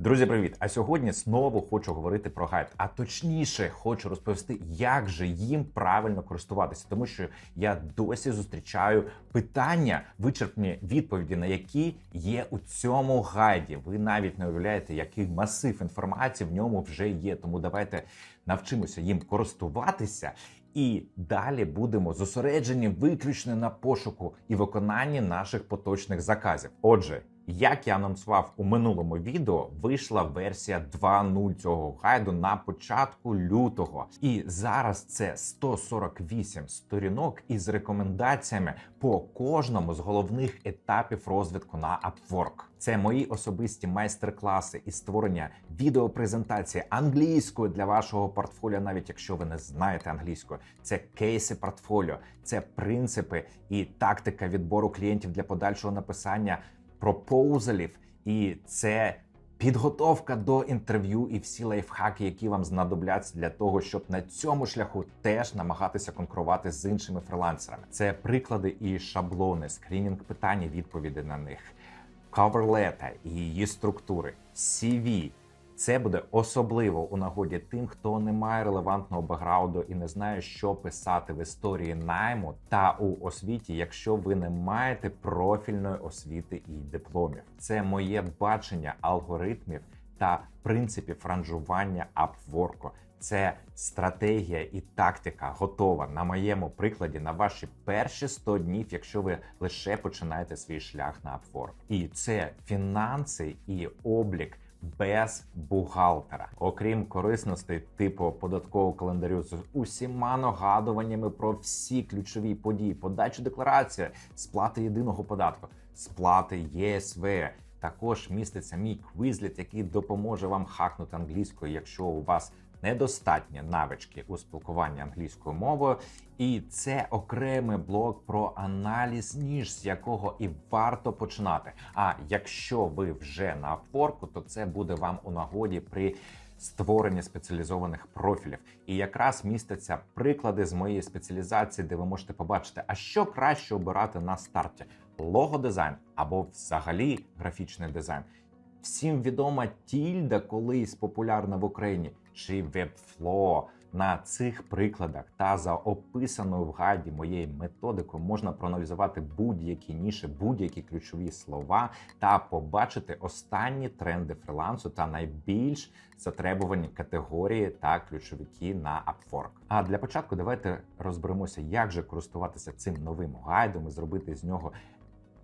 Друзі, привіт! А сьогодні знову хочу говорити про гайд. А точніше, хочу розповісти, як же їм правильно користуватися, тому що я досі зустрічаю питання, вичерпні відповіді, на які є у цьому гайді. Ви навіть не уявляєте, який масив інформації в ньому вже є. Тому давайте навчимося їм користуватися. І далі будемо зосереджені виключно на пошуку і виконанні наших поточних заказів. Отже, як я анонсував у минулому відео, вийшла версія 2.0 цього гайду на початку лютого, і зараз це 148 сторінок із рекомендаціями по кожному з головних етапів розвитку на Upwork. Це мої особисті майстер-класи із створення відеопрезентації англійською для вашого портфоліо, навіть якщо ви не знаєте англійською. Це кейси портфоліо, це принципи і тактика відбору клієнтів для подальшого написання пропоузалів, і це підготовка до інтерв'ю і всі лайфхаки, які вам знадобляться для того, щоб на цьому шляху теж намагатися конкурувати з іншими фрилансерами. Це приклади і шаблони, скринінг питань, відповіді на них, каверлета і її структури, CV, це буде особливо у нагоді тим, хто не має релевантного бекграунду і не знає, що писати в історії найму та у освіті, якщо ви не маєте профільної освіти і дипломів. Це моє бачення алгоритмів та принципів ранжування апворку. Це стратегія і тактика готова на моєму прикладі на ваші перші 100 днів, якщо ви лише починаєте свій шлях на Upwork. І це фінанси і облік без бухгалтера, окрім корисностей типу податкового календарю з усіма нагадуваннями про всі ключові події, подачу декларації, сплати єдиного податку, сплати ЄСВ. Також міститься мій квізліт, який допоможе вам хакнути англійською, якщо у вас недостатні навички у спілкуванні англійською мовою, і це окремий блок про аналіз, ніж з якого і варто починати. А якщо ви вже на Upwork, то це буде вам у нагоді при створенні спеціалізованих профілів. І якраз містяться приклади з моєї спеціалізації, де ви можете побачити, а що краще обирати на старті: логодизайн або взагалі графічний дизайн. Всім відома тільда колись популярна в Україні чи Webflow. На цих прикладах та за описаною в гайді моєю методикою можна проаналізувати будь-які ніші, будь-які ключові слова та побачити останні тренди фрилансу та найбільш затребувані категорії та ключовики на Upwork. А для початку давайте розберемося, як же користуватися цим новим гайдом і зробити з нього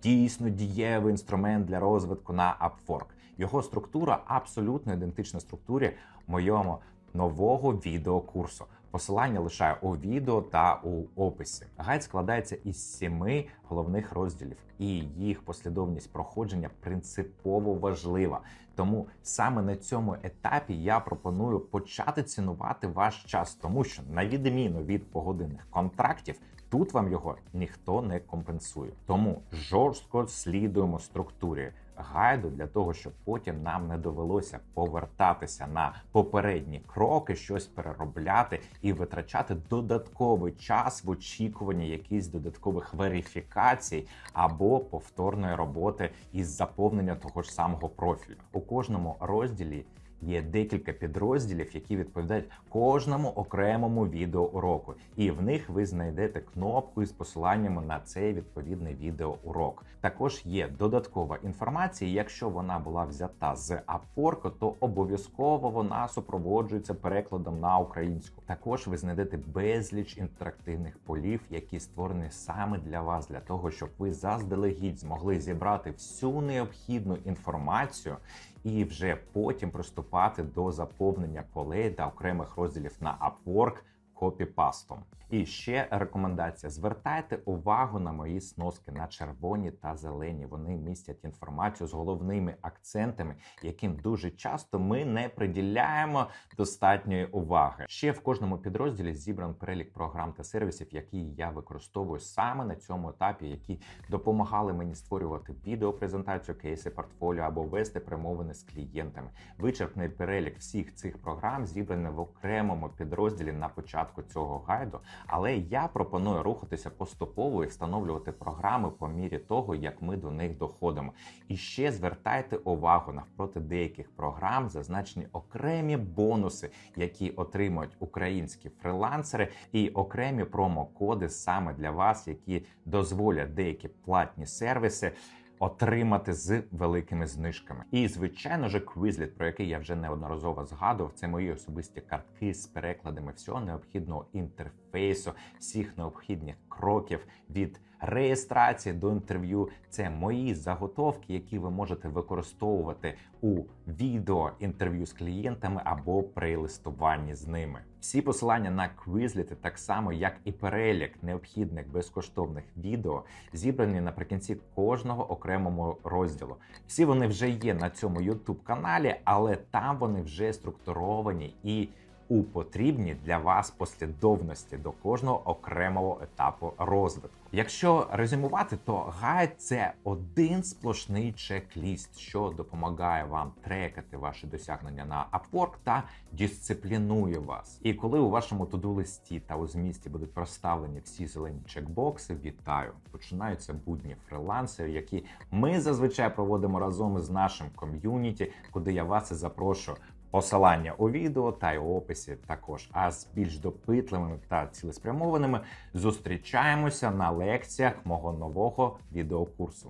дійсно дієвий інструмент для розвитку на Upwork. Його структура абсолютно ідентична структурі моєму нового відеокурсу. Посилання лишаю у відео та у описі. Гайд складається із сіми головних розділів, і їх послідовність проходження принципово важлива. Тому саме на цьому етапі я пропоную почати цінувати ваш час, тому що на відміну від погодинних контрактів. Тут вам його ніхто не компенсує, тому жорстко слідуємо структурі гайду для того, щоб потім нам не довелося повертатися на попередні кроки, щось переробляти і витрачати додатковий час в очікуванні якихось додаткових верифікацій або повторної роботи із заповнення того ж самого профілю у кожному розділі. Є декілька підрозділів, які відповідають кожному окремому відеоуроку, і в них ви знайдете кнопку із посиланнями на цей відповідний відеоурок. Також є додаткова інформація. Якщо вона була взята з Upwork, то обов'язково вона супроводжується перекладом на українську. Також ви знайдете безліч інтерактивних полів, які створені саме для вас, для того, щоб ви заздалегідь змогли зібрати всю необхідну інформацію і вже потім приступати до заповнення полей та окремих розділів на Upwork копіпастом. І ще рекомендація: звертайте увагу на мої сноски на червоні та зелені. Вони містять інформацію з головними акцентами, яким дуже часто ми не приділяємо достатньої уваги. Ще в кожному підрозділі зібран перелік програм та сервісів, які я використовую саме на цьому етапі, які допомагали мені створювати відеопрезентацію, кейси портфоліо або вести перемовини з клієнтами. Вичерпний перелік всіх цих програм зібраний в окремому підрозділі на початку початку цього гайду, але я пропоную рухатися поступово і встановлювати програми по мірі того, як ми до них доходимо. І ще звертайте увагу навпроти деяких програм, зазначені окремі бонуси, які отримують українські фрилансери, і окремі промокоди саме для вас, які дозволять деякі платні сервіси. Отримати з великими знижками, і звичайно ж, Quizlet, про який я вже неодноразово згадував, це мої особисті картки з перекладами всього необхідного інтерфейсу, всіх необхідних кроків від реєстрації до інтерв'ю. Це мої заготовки, які ви можете використовувати у відео інтерв'ю з клієнтами або при листуванні з ними. Всі посилання на Quizlet, так само як і перелік необхідних безкоштовних відео, зібрані наприкінці кожного окремого розділу. Всі вони вже є на цьому YouTube каналі, але там вони вже структуровані і у потрібній для вас послідовності до кожного окремого етапу розвитку. Якщо резюмувати, то гайд це один сплошний чек-ліст, що допомагає вам трекати ваші досягнення на Upwork та дисциплінує вас. І коли у вашому туду-листі та у змісті будуть проставлені всі зелені чекбокси, вітаю! Починаються будні фрилансерів, які ми зазвичай проводимо разом з нашим ком'юніті, куди я вас і запрошую. Посилання у відео та й у описі також. А з більш допитливими та цілеспрямованими зустрічаємося на лекціях мого нового відеокурсу.